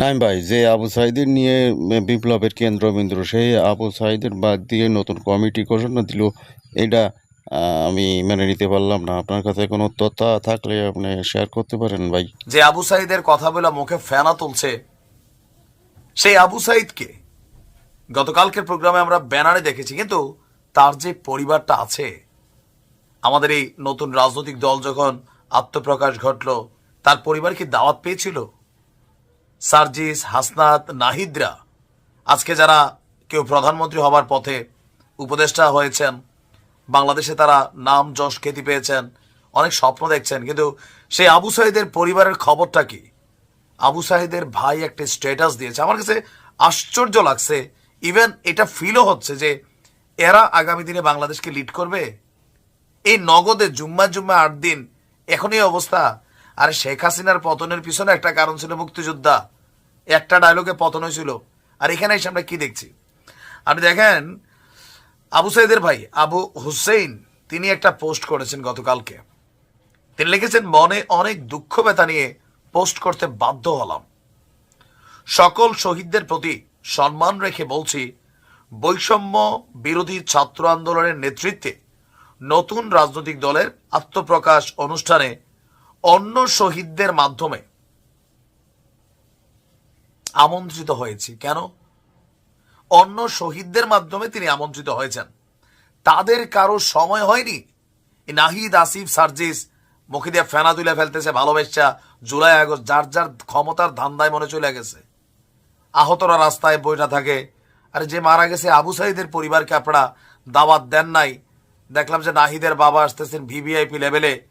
নাইম ভাই, যে আবু সাইদের নিয়ে বিপ্লবের কেন্দ্রবিন্দু, সেই আবু সাইদের বাদ দিয়ে নতুন কমিটি ঘোষণা দিল। এটা আমি মেনে নিতে পারলাম না। আপনার কাছে কোনো তথ্য থাকলে আপনি শেয়ার করতে পারেন ভাই। যে আবু সাইদের কথা বলে মুখে ফেনা তুলছে, সেই আবু সাইদকে গতকালকের প্রোগ্রামে আমরা ব্যানারে দেখেছি, কিন্তু তার যে পরিবারটা আছে, আমাদের এই নতুন রাজনৈতিক দল যখন আত্মপ্রকাশ ঘটলো, তার পরিবার কি দাওয়াত পেয়েছিল? সার্জিস, হাসনাত, নাহিদরা। আজকে যারা কেউ প্রধানমন্ত্রী হবার পথে উপদেষ্টা হয়েছেন, বাংলাদেশে তারা নাম যশ খ্যাতি পেয়েছেন, অনেক স্বপ্ন দেখছেন, কিন্তু সেই আবু সাহিদের পরিবারের খবরটা কি? আবু সাহিদের ভাই একটা স্ট্যাটাস দিয়েছে। আমার কাছে আশ্চর্য লাগছে। ইভেন এটা ফিলও হচ্ছে যে এরা আগামী দিনে বাংলাদেশকে লিড করবে। এই নগদে জুম্মা জুম্মা আট দিন, এখনই অবস্থা। আরে শেখ হাসিনার পতনের পিছনে একটা কারণ ছিল মুক্তিযোদ্ধা। একটা ডায়লগে পতন হয়েছিল। আর এখানে এসে আমরা কি দেখছি? আপনি দেখেন, আবু সাইদের ভাই, আবু হুসেইন, তিনি একটা পোস্ট করেছেন গতকালকে। তিনি লিখেছেন, মনে অনেক দুঃখ ব্যথা নিয়ে পোস্ট করতে বাধ্য হলাম। সকল শহীদদের প্রতি সম্মান রেখে বলছি, বৈষম্য বিরোধী ছাত্র আন্দোলনের নেতৃত্বে নতুন রাজনৈতিক দলের আত্মপ্রকাশ অনুষ্ঠানে অন্য শহীদদের মাধ্যমে আমন্ত্রিত হয়েছি। কেন? অন্য শহীদদের মাধ্যমে তিনি আমন্ত্রিত হয়েছেন। তাদের কারও সময় হয়নি। নাহিদ, আসিফ, সার্জিস মুখে দিয়ে ফেনা তুলে ফেলতেছে, ভালোবাসা, জুলাই আগস্ট, যার যার ক্ষমতার ধান্দায় মনে চলে গেছে। আহতরা রাস্তায় বইটা থাকে, আরে যে মারা গেছে আবু সাইদের পরিবারকে আপনারা দাওয়াত দেন নাই। দেখলাম যে নাহিদের বাবা আসতেছেন ভিভিআইপি লেভেলে।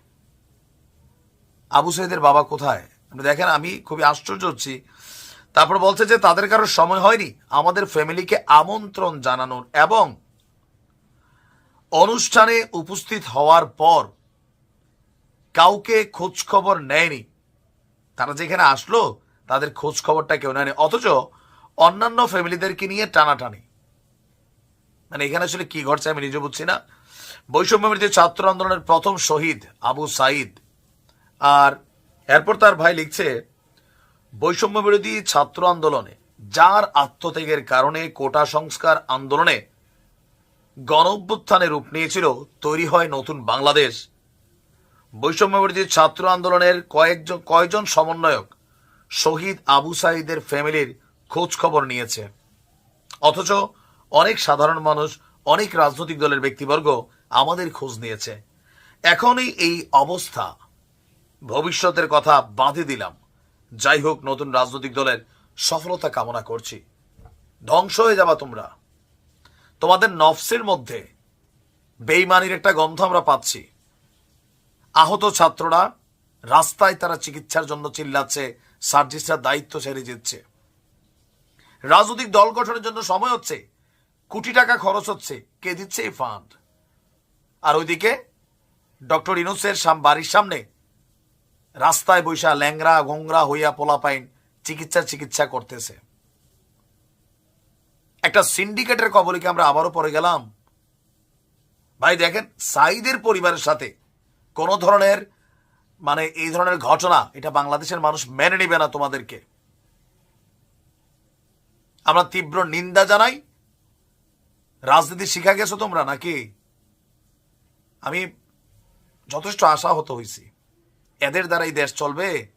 আবু সাইদের বাবা কোথায়? আপনি দেখেন, আমি খুবই আশ্চর্য হচ্ছি। তারপর বলছে যে তাদের কারোর সময় হয়নি। আমাদের ফ্যামিলিকে আমন্ত্রণ জানানোর এবং অনুষ্ঠানে উপস্থিত হওয়ার পর কাউকে খোঁজ খবর নেয়নি। তারা যেখানে আসলো, তাদের খোঁজ খবরটা কেউ নেয়নি। অথচ অন্যান্য ফ্যামিলিদেরকে নিয়ে টানাটানি। মানে এখানে আসলে কি ঘটছে আমি নিজে বুঝছি না। বৈষম্য বিরোধী ছাত্র আন্দোলনের প্রথম শহীদ আবু সাইদ, আর এরপর তার ভাই লিখছে বৈষম্য বিরোধী ছাত্র আন্দোলনে, যার আত্মত্যাগের কারণে কোটা সংস্কার আন্দোলনে গণ অভ্যুত্থানে রূপ নিয়েছিল, তৈরি হয় নতুন বাংলাদেশ। বৈষম্য বিরোধী ছাত্র আন্দোলনের কয়েকজন, কয়জন সমন্বয়ক শহীদ আবু সাইদের ফ্যামিলির খোঁজ খবর নিয়েছে। অথচ অনেক সাধারণ মানুষ, অনেক রাজনৈতিক দলের ব্যক্তিবর্গ আমাদের খোঁজ নিয়েছে। এখনই এই অবস্থা। ভবিষ্যতের কথা বাঁধে দিলাম। যাই হোক, নতুন রাজনৈতিক দলের সফলতা কামনা করছি। ধ্বংস হয়ে যাবা তোমরা। তোমাদের নফসের মধ্যে বেইমানির একটা গন্ধ আমরা পাচ্ছি। আহত ছাত্ররা রাস্তায় তারা চিকিৎসার জন্য চিল্লাচ্ছে, সার্জিসরা দায়িত্ব সেরে দিচ্ছে রাজনৈতিক দল গঠনের জন্য সময় হচ্ছে, কোটি টাকা খরচ হচ্ছে, কে দিচ্ছে এই ফান্ড আর ওইদিকে ডক্টর ইনুসের বাড়ির সামনে রাস্তায় বৈশা ল্যাংরা গোংরা হইয়া পোলাপাইন চিকিৎসা চিকিৎসা করতেছে। একটা সিন্ডিকেটের কবলিকে আমরা আবারও পরে গেলাম? ভাই দেখেন সাইদের পরিবারের সাথে কোন ধরনের মানে এই ধরনের ঘটনা, এটা বাংলাদেশের মানুষ মেনে নেবে না তোমাদেরকে। আমরা তীব্র নিন্দা জানাই। রাজনীতি শিখা গেছো তোমরা নাকি? আমি যথেষ্ট আশাহত হয়েছি এদের দ্বারা এই দেশ চলবে?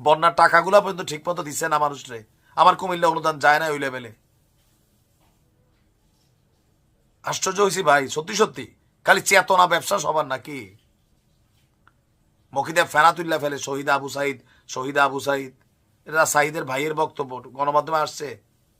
বন্যার টাকাগুলো পর্যন্ত ঠিক মতো দিচ্ছে না মানুষরে। আমার কুমিল্লা অনুদান যায় না ওই লেভেলে। আশ্চর্য হয়েছি ভাই, সত্যি সত্যি? খালি চেতনা ব্যবসা সবার নাকি? মকিদে ফেনা তুল্লা ফেলে, শহীদ আবু সাইদ, শহীদ আবু সাইদ। এরা সাইদের ভাইয়ের বক্তব্য, গণমাধ্যমে আসছে।